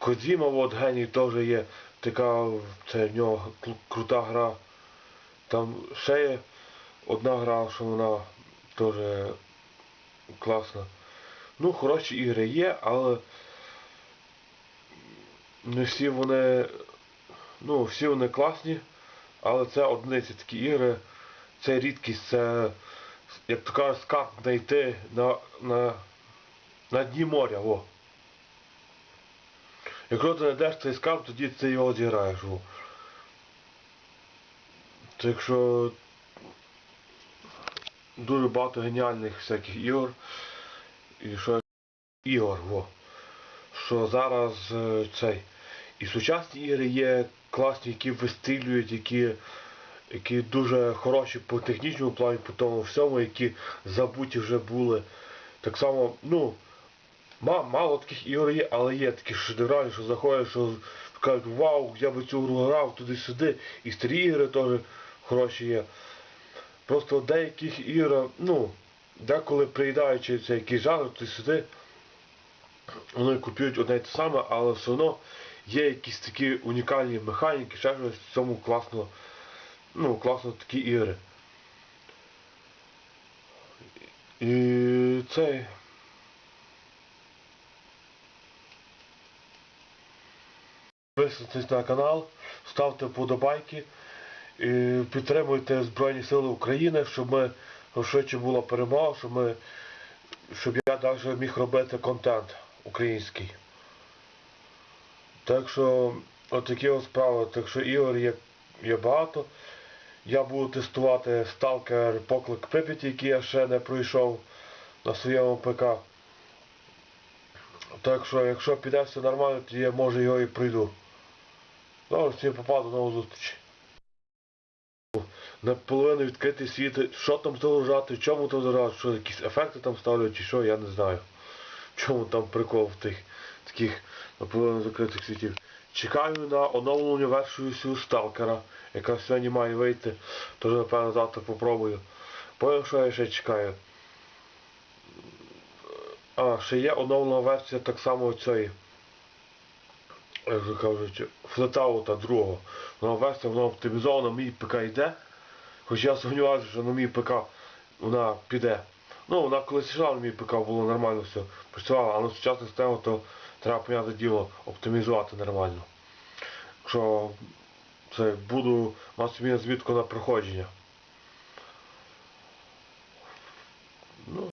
Кодзіма, от геній теж є така, це в нього крута гра. Там ще є одна гра, що вона теж класна. Ну, хороші ігри є, але не всі вони. Ну, всі вони класні, але це одиниці такі ігри. Це рідкість, це, як то кажуть, скарб знайти на, на, на дні моря. Во. Якщо ти знайдеш цей скарб, тоді ти його зіграєш. Так що дуже багато геніальних всяких ігор. І що ігор, во. Що зараз е, цей. І сучасні ігри є класні, які вистрілюють, які, які дуже хороші по технічному плані, по тому всьому, які забуті вже були. Так само, ну, мало таких ігор є, але є такі шедевральні, що заходять, що кажуть, вау, я би цю гру грав туди-сюди. І старі ігри теж хороші є. Просто деяких ігор, ну, деколи приїдаючи це якийсь жанр, туди сюди, вони купують одне й те саме, але все одно є якісь такі унікальні механіки, ще щось в цьому класно, ну, класно такі ігри. І цей. Підписуйтесь на канал, ставте вподобайки, і підтримуйте Збройні Сили України, щоб ми швидше була перемога, щоб ми щоб я далі міг робити контент український. Так що отакі от справи. Так що ігор є, є багато. Я буду тестувати Stalker Поклик Прип'яті, який я ще не пройшов на своєму ПК. Так що, якщо піде все нормально, то я може його і пройду. Добре, всім попав до нової зустрічі. Наполовину відкритий світ, що там загружати, в чому там загружати, що якісь ефекти там ставлять чи що, я не знаю. Чому там прикол в тих таких наполовину закритих світів. Чекаю на оновлену версію сталкера, яка сьогодні має вийти. Тож, напевно, завтра попробую. Потім що я ще чекаю. А, ще є оновлена версія так само цієї. Як кажуть, флетаута другого. Вона версія, вона оптимізована, мій ПК йде. Хоч я сумніваюся, що на мій ПК вона піде. Ну, вона колись йшла на мій ПК, було нормально все працювало, а на сучасну систему то треба поняти діло, оптимізувати нормально. Що це буду мати звідку на проходження.